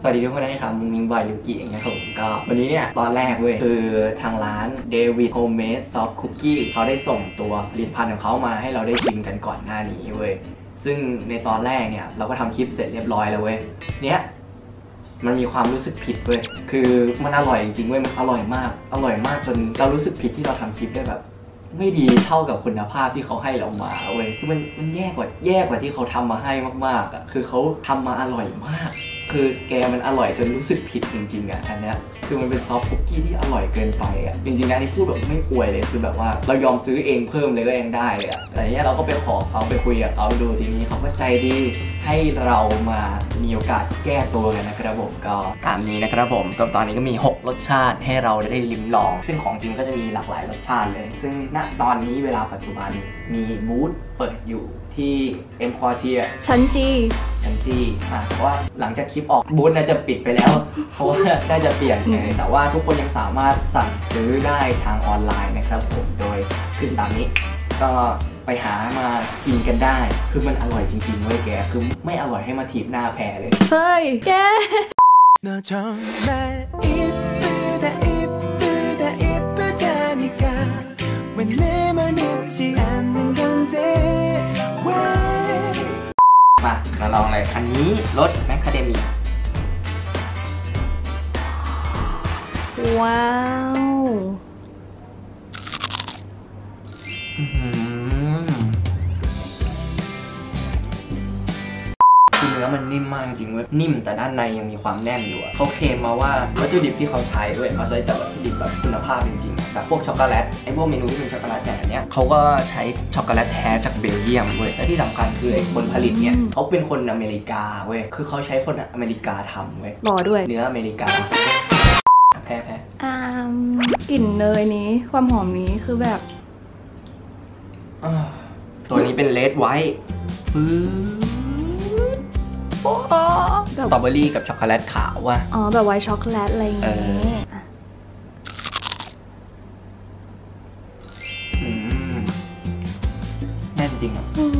สวัสดีทุกคนนะครับมุงมิงบอยลิวกิเองนะครับผมก็ วันนี้เนี่ย ตอนแรกเว้ย คือทางร้านเดวิดโฮมเมดซอฟต์คุกกี้เขาได้ส่งตัวผลิตภัณฑ์ของเขามาให้เราได้ชิมกันก่อนหน้านี้เว้ย ซึ่งในตอนแรกเนี่ย เราก็ทำคลิปเสร็จเรียบร้อยแล้วเว้ย เนี้ยมันมีความรู้สึกผิดเว้ย คือมันอร่อยจริงๆเว้ย มันอร่อยมาก อร่อยมากจนเรารู้สึกผิดที่เราทำคลิปได้แบบ ไม่ดีเท่ากับคุณภาพที่เขาให้เรามาเว้ยคือมันมันแย่กว่าแย่กว่าที่เขาทำมาให้มากๆอะคือเขาทำมาอร่อยมาก คือแกมันอร่อยจนรู้สึกผิดจริงๆอะอันเนี้ยคือมันเป็นซอฟต์คุกกี้ที่อร่อยเกินไปอะจริงๆนะนี่พูดแบบไม่อวยเลยคือแบบว่าเรายอมซื้อเองเพิ่มเลยก็ยังได้เลยอะแต่เนี้ยเราก็ไปขอเขาไปคุยกับเขาดูทีนี้เขาก็ใจดีให้เรามามีโอกาสแก้ตัวกันนะครับผมก็ตามนี้นะครับผมก็ตอนนี้ก็มี 6 รสชาติให้เราได้ลิ้มลอง ซึ่งของจริงก็จะมีหลากหลายรสชาติเลย ซึ่งณตอนนี้เวลาปัจจุบันมีบูธเปิดอยู่ ที่ M Quartier ชั้นจีชันจีอะเพราะว่าหลังจากคลิปออกบูธน่าจะปิดไปแล้ว เพราะว่าน่าจะเปลี่ยนไงแต่ว่าทุกคนยังสามารถสั่งซื้อได้ทางออนไลน์นะครับผมโดยขึ้นตามนี้ ก็ไปหามากินกันได้ คือมันอร่อยจริงๆเว้ยแก คือไม่อร่อยให้มาถีบหน้าแพ้เลย เฮ้ย แก มามาลองเลยอันนี้รสแมคคาเดเมีย ว้าวากจริงเว้ยนิ่มแต่ด้านในยังมีความแน่นอยู่อะเขาเคลมมาว่าวัตถุดิบที่เขาใช้ด้วยเขาใช้แต่วัตถุดิบแบบคุณภาพจริงๆแบบพวกช็อกโกแลตไอ้พวกเมนูที่เป็นช็อกโกแลตแต่อันเนี้ยเขาก็ใช้ช็อกโกแลตแท้จากเบลเยียมเว้ยและที่สำคัญคือไอ้คนผลิตเนี่ยเขาเป็นคนอเมริกาเว้ยคือเขาใช้คนอเมริกาทำเว้ยหล่อด้วยเนื้ออเมริกาแพ้แพ้อ่ามกลิ่นเนยนี้ความหอมนี้คือแบบอ่าตัวนี้เป็นเลดไวท์ปื๊ดโอ้แบ สบตรอเบอรี่กับช็อกโกแลตขาวว่ะ อ๋อ แบบไวท์ช็อกโกแลตอะไรอย่างเองี้ออะอืมแน่นจริงอะโอ้ย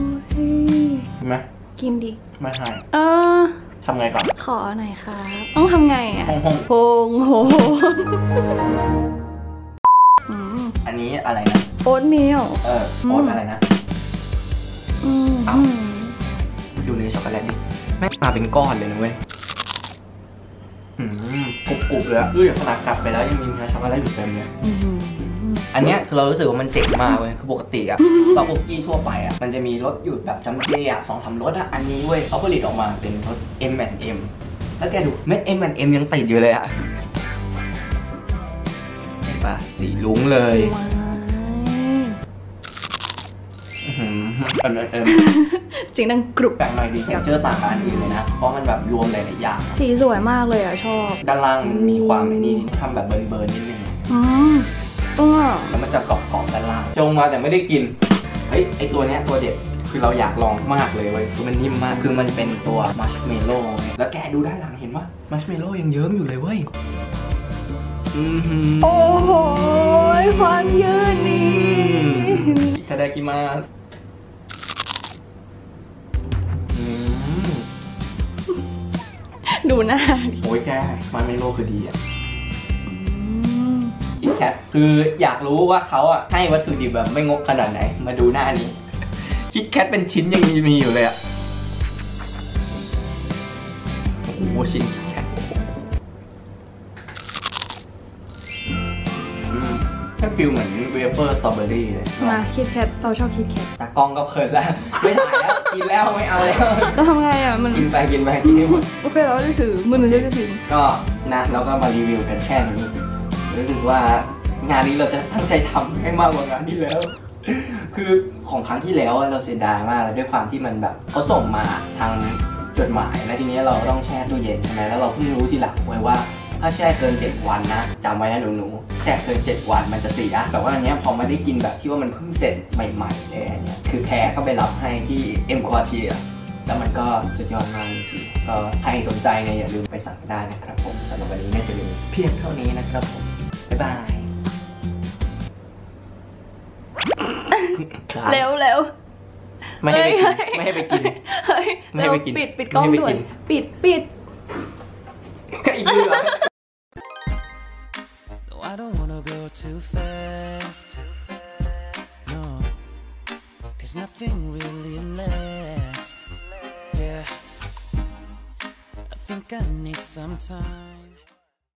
ใช่ไหมกินดิ ไม่ให้เออทำไงก่อน ขอหน่อยครับ ต้องทำไงอะห้องห้องโพงโหอืมอันนี้อะไรนะ โอ๊ตมิลเออ โอ๊ตอะไรนะ อืม โกแลตดิแม่งมาเป็นก้อนเลยนะเว้ยอืมกรุบๆเลยอะคือขนาดกัดไปแล้วยังมีเนื้อช็อกโกแลตอยู่เต็มเลยอืมอันเนี้ยคือเรารู้สึกว่ามันเจ๋งมากเว้ย คือปกติอะซอฟต์คุกกี้ทั่วไปอะมันจะมีรสหยุดแบบจำเจอะสองสามรสอะอันนี้เว้ยเขาผลิตออกมาเป็นรส M M แล้วแกดูเม็ด M M ยังติดอยู่เลยอะเห็นปะสีลุ้งเลย หืออันนั้นเอ็มเสียงดังกรุบแปลกหน่อยดีเจอต่างกับอันอื่นเลยนะ เพราะมันแบบรวมหลายๆอย่าง สีสวยมากเลยอะชอบ ด้านล่างมันมีความไอ้นี่ทำแบบเบิร์นๆนิดนึงอืมอ้อแล้วมันจะกรอบๆด้านล่างจงมาแต่ไม่ได้กินเฮ้ยไอตัวเนี้ยตัวเด็ดคือเราอยากลองมากเลยเว้ยคือมันนิ่มมากคือมันเป็นตัวมัชเมลโล่แล้วแกดูด้านหลังเห็นปะมัชเมลโล่ยังเยิ้มอยู่เลยเว้ยอือหือโอ้โหความยืดนี่อิตาดากิมา ดูหน้าโอ้ยแกมันไม่โล่คือดีอะคิดแคทคืออยากรู้ว่าเขาอะให้วัตถุดิบแบบไม่งกขนาดไหน มาดูหน้านี้ คิดแคทเป็นชิ้นยังมีมีอยู่เลยอะโอ้โหชิ้น แค่ฟิลเหมือนเวเฟอร์สตรอเบอรี่เลยมาคิดแคทเราชอบคิดแคทตากล้องก็เพลินแล้ว ไม่ถ่ายแล้ว กินแล้วไม่เอาแล้วจะทำไงอะ มันกินไปกินไปกินให้หมดโอเคเราจะถือมือหนึ่งจะถือก็นะเราก็มารีวิวกันแค่นี้รู้สึกว่างานนี้เราจะตั้งใจทำให้มากกว่างานที่แล้ว คือของครั้งที่แล้วเราเสียดายมากเลยด้วยความที่มันแบบเขาส่งมาทางจดหมายแล้วทีนี้เราต้องแช่ตู้เย็นใช่ไหมแล้วเราเพิ่งรู้ทีหลังไว้ว่าถ้าแช่เกิน 7 วันนะจำไว้นะหนูๆ แช่เกิน7 วันมันจะเสีย แต่ว่าอันเนี้ยพอมาได้กินแบบที่ว่ามันเพิ่งเสร็จใหม่ๆเลยอันเนี้ยคือแพรก็ไปรับให้ที่เอ็มควาเทียแล้วมันก็สุดยอดมากจริงๆก็ใครสนใจเนี่ยอย่าลืมไปสั่งได้นะครับผมสำหรับวันนี้เนี่ยจะมีเพียงเท่านี้นะครับผม บ๊ายบายครับเร็วเร็วไม่ให้ไปกินเฮ้ยไม่ให้ไปกินเฮ้ยไม่ให้เร็วไปกินปิดปิดกล้องไม่ให้ไปด่วกินนปิดปิดอีกเรื่อง No, I don't wanna go too fast. No, cause nothing really lasts. Yeah, I think I need some time.